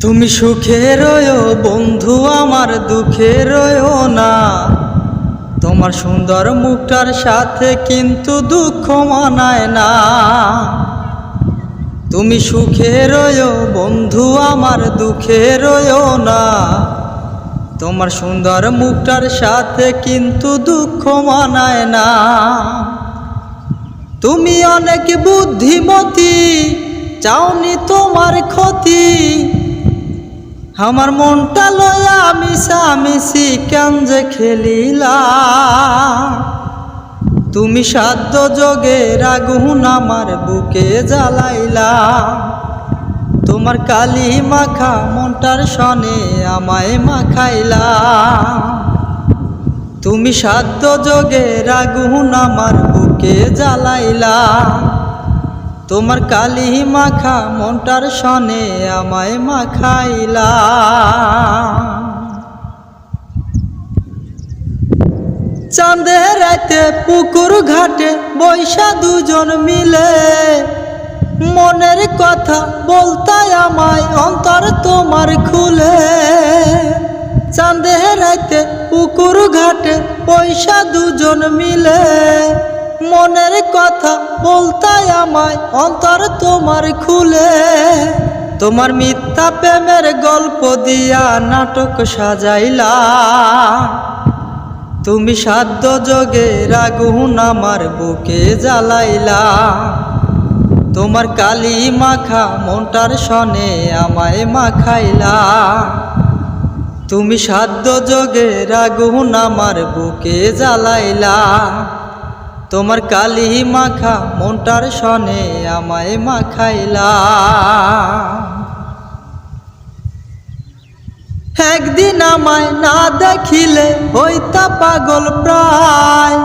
তুমি সুখে রয়ো, বন্ধু আমার দুঃখে রয়ো না। তোমার সুন্দর মুখটার সাথে কিন্তু দুঃখ মানায় না। তুমি সুখে রয়ো, বন্ধু আমার দুঃখে রয়ো না। তোমার সুন্দর মুখটার সাথে কিন্তু দুঃখ মানায় না। তুমি অনেক বুদ্ধিমতী, চাওনি তোমার ক্ষতি। আমার মনটা লয়া মিশা মিশি কেন যে খেলিলা। তুমি সাধ্য যোগে রাগুন আমার বুকে জ্বালাইলা। তোমার কালি মাখা মনটার সনে আমায় মাখাইলা। তুমি সাধ্য যোগে রাগুন আমার বুকে জ্বালাইলা। তোমার কালি মাখা মনটার সনে আমায় মাখাইলা। চাঁদের রাতে পুকুর ঘাটে বৈশা দুজন মিলে। মনের কথা বলতাই আমায় অন্তর তোমার খুলে। চাঁদের রাতে পুকুর ঘাটে পয়সা দুজন মিলে। মনের কথা বলতাই আমায়, অন্তর তোমার খুলে। তোমার মিথ্যা প্রেমের গল্প দিয়া নাটক সাজাইলা তুমি সাধ্য যোগে রাগুন আমার বুকে জ্বালাইলা তোমার কালি মাখা মনটার সনে আমায় মাখাইলা তুমি সাধ্য যোগে রাগুন আমার বুকে জ্বালাইলা তোমার কালি মাখা মনটার সনে আমায় মাখাইলা। একদিন আমায় না দেখিলে হইতা পাগল প্রায়।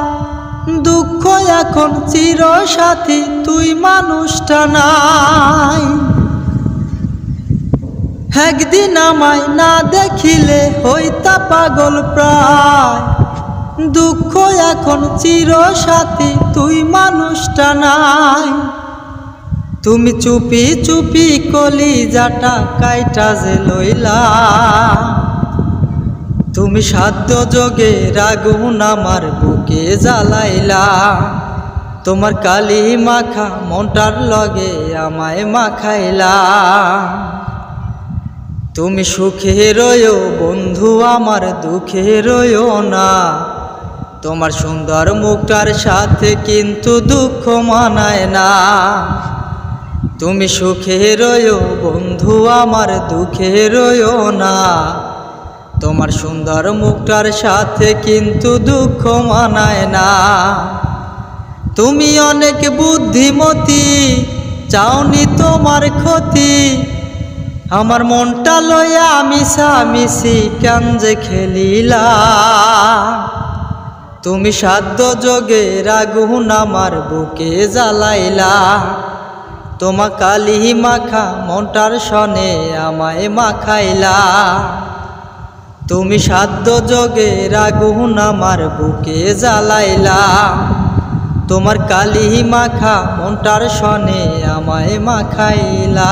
দুঃখ এখন চির সাথী তুই মানুষটা নাই। একদিন আমায় না দেখিলে হইতা পাগল প্রায়। দুঃখ এখন চির সাথী তুই মানুষটা নাই। তুমি চুপি চুপি কলি যাটা কাইটা যে লইলা। তুমি সাধ্য যোগে রাগুন আমার বুকে জ্বালাইলা। তোমার কালি মাখা মনটার লগে আমায় মাখাইলা। তুমি সুখে রয়ো বন্ধু আমার দুঃখে রয়ো না। তোমার সুন্দর মুখটার সাথে কিন্তু দুঃখ মানায় না। তুমি সুখে রয়ো বন্ধু আমার, দুঃখে রয়ো না। তোমার সুন্দর মুখটার সাথে কিন্তু দুঃখ মানায় না। তুমি অনেক বুদ্ধিমতী, চাওনি তোমার ক্ষতি। আমার মনটা লইয়া মিশা মিশি যে খেলিলা। তুমি সাধ্য যোগে রাগুন আমার বুকে জ্বালাইলা। তোমা কালি মাখা মনটার সনে আমায় মাখাইলা। তুমি সাধ্য যোগে রাগুন আমার বুকে জ্বালাইলা। তোমার কালি মাখা মনটার সনে আমায় মাখাইলা।